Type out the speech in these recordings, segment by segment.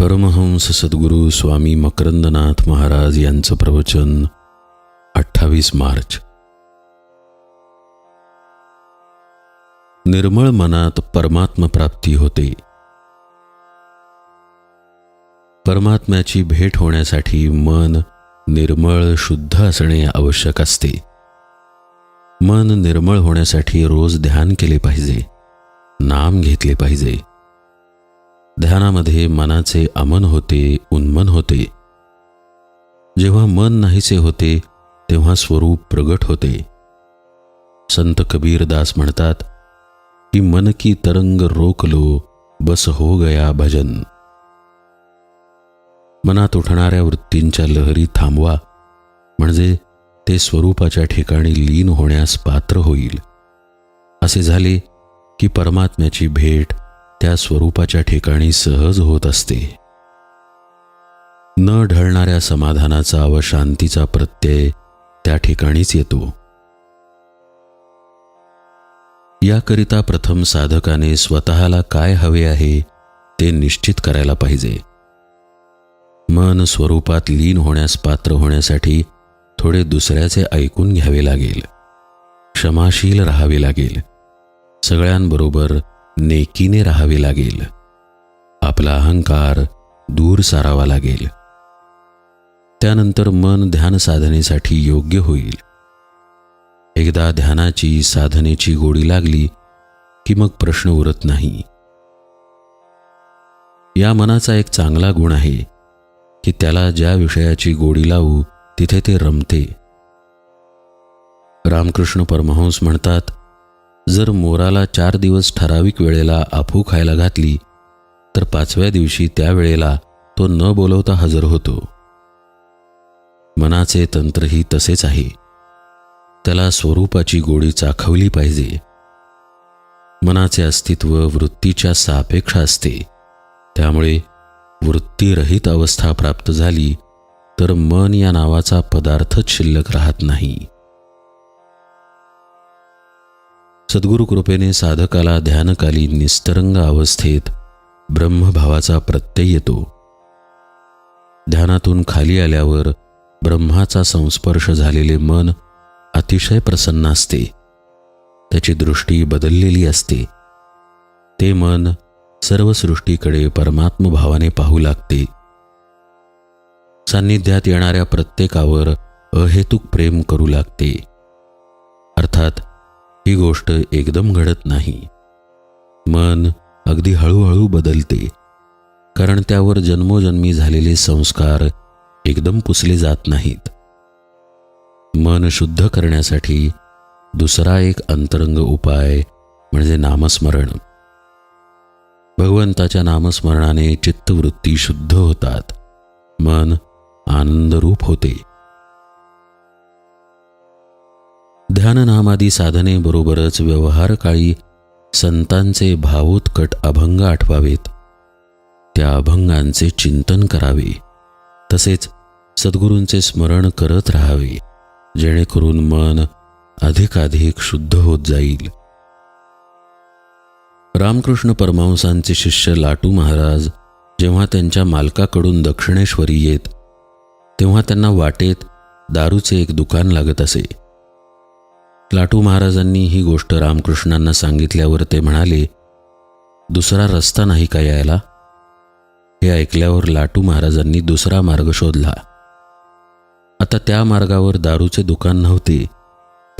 परमहंस सद्गुरू स्वामी मकरंदनाथ महाराज यांचं प्रवचन अठ्ठावीस मार्च. निर्मळ मनात परमात्म प्राप्ती होते. परमात्म्याची भेट होण्यासाठी मन निर्मळ शुद्ध असणे आवश्यक असते. मन निर्मळ होण्यासाठी रोज ध्यान केले पाहिजे नाम घेतले पाहिजे. ध्यानामध्ये मनाचे अमन होते उन्मन होते. जेव्हा मन नाहीसे होते तेव्हा स्वरूप प्रगट होते. संत कबीर दास म्हणतात की मन की तरंग रोकलो बस हो गया भजन. मनात उठणाऱ्या वृत्तींच्या लहरी थांबवा म्हणजे ते स्वरूपाच्या ठिकाणी लीन होण्यास पात्र होईल. असे झाले की परमात्म्याची भेट त्या स्वरूपाच्या ठिकाणी सहज होत असते. न ढळणाऱ्या समाधानाचा व शांतीचा प्रत्यय त्या ठिकाणीच येतो. याकरिता प्रथम साधकाने स्वतःला काय हवे आहे ते निश्चित करायला पाहिजे. मन स्वरूपात लीन होण्यास पात्र होण्यासाठी थोडे दुसऱ्याचे ऐकून घ्यावे लागेल. क्षमाशील राहावे लागेल. सगळ्यांबरोबर नेकीने राहावे लागेल. आपला अहंकार दूर सारावा लागेल. त्यानंतर मन ध्यान साधनेसाठी योग्य होईल. एकदा ध्यानाची साधनेची गोडी लागली की मग प्रश्न उरत नाही. या मनाचा एक चांगला गुण आहे की त्याला ज्या विषयाची गोडी लावू तिथे ते रमते. रामकृष्ण परमहंस म्हणतात जर मोराला चार दिवस ठराविक वेळेला आफू खायला घातली तर पाचव्या दिवशी त्या वेळेला तो न बोलवता हजर होतो. मनाचे तंत्रही तसेच आहे. त्याला स्वरूपाची गोडी चाखवली पाहिजे. मनाचे अस्तित्व वृत्तीच्या सापेक्ष असते. त्यामुळे वृत्तीरहित अवस्था प्राप्त झाली तर मन या नावाचा पदार्थच शिल्लक राहत नाही. सद्गुरु कृपेने साधकाला ध्यानकाली निस्तरंग अवस्थेत ब्रह्मभावाचा प्रत्यय येतो. ध्यानातून खाली आल्यावर ब्रह्माचा संस्पर्श झालेले मन अतिशय प्रसन्न असते. त्याची दृष्टी बदललेली असते. ते मन सर्व सृष्टीकडे परमात्मभावाने पाहू लागते. सान्निध्यात येणाऱ्या प्रत्येकावर अहेतुक प्रेम करू लागते. अर्थात ही गोष्ट एकदम घडत नाही. मन अगदी हळूहळू बदलते. कारण त्यावर जन्मोजन्मी झालेले संस्कार एकदम पुसले जात नाहीत. मन शुद्ध करण्यासाठी दुसरा एक अंतरंग उपाय म्हणजे नामस्मरण. भगवंताच्या नामस्मरणाने चित्तवृत्ती शुद्ध होतात. मन आनंदरूप होते. ध्याननामादी साधनेबरोबरच व्यवहारकाळी संतांचे भावोत्कट अभंग आठवावेत. त्या अभंगांचे चिंतन करावे. तसेच सद्गुरूंचे स्मरण करत राहावे जेणेकरून मन अधिकाधिक शुद्ध होत जाईल. रामकृष्ण परमहंसांचे शिष्य लाटू महाराज जेव्हा त्यांच्या मालकाकडून दक्षिणेश्वरी येत तेव्हा त्यांना वाटेत दारूचे एक दुकान लागत असे. लाटू महाराजांनी ही गोष्ट रामकृष्णांना सांगितल्यावर ते म्हणाले दुसरा रस्ता नाही का यायला? हे ऐकल्यावर लाटू महाराजांनी दुसरा मार्ग शोधला. आता त्या मार्गावर दारूचे दुकान नव्हते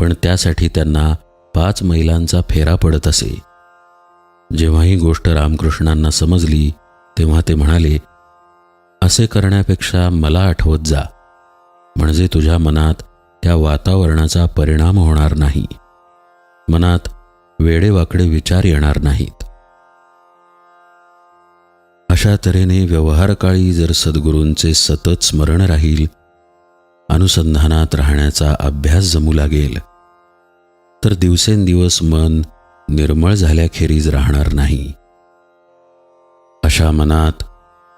पण त्यासाठी त्यांना पाच मैलांचा फेरा पडत असे. जेव्हा ही गोष्ट रामकृष्णांना समजली तेव्हा ते म्हणाले असे करण्यापेक्षा मला आठवत जा. म्हणजे तुझ्या मनात त्या वातावरणाचा परिणाम होणार नाही. मनात वेडेवाकडे विचार येणार नाहीत. अशा तऱ्हेने व्यवहारकाळी जर सद्गुरूंचे सतत स्मरण राहील अनुसंधानात राहण्याचा अभ्यास जमू लागेल तर दिवसेंदिवस मन निर्मळ झाल्याखेरीज राहणार नाही. अशा मनात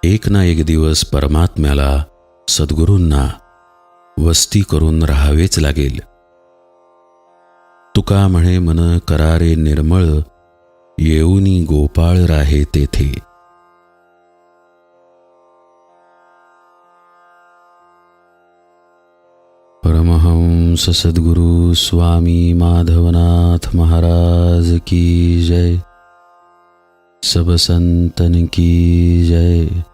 एक ना एक दिवस परमात्म्याला सद्गुरूंना वस्ती करून राहावेच लागेल. तुका म्हणे मन करारे निर्मळ येऊनी गोपाळ राहे तेथे. परमहंस सद्गुरु स्वामी माधवनाथ महाराज की जय। सब संतन की जय।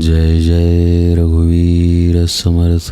जय जय रघुवीर समर्थ।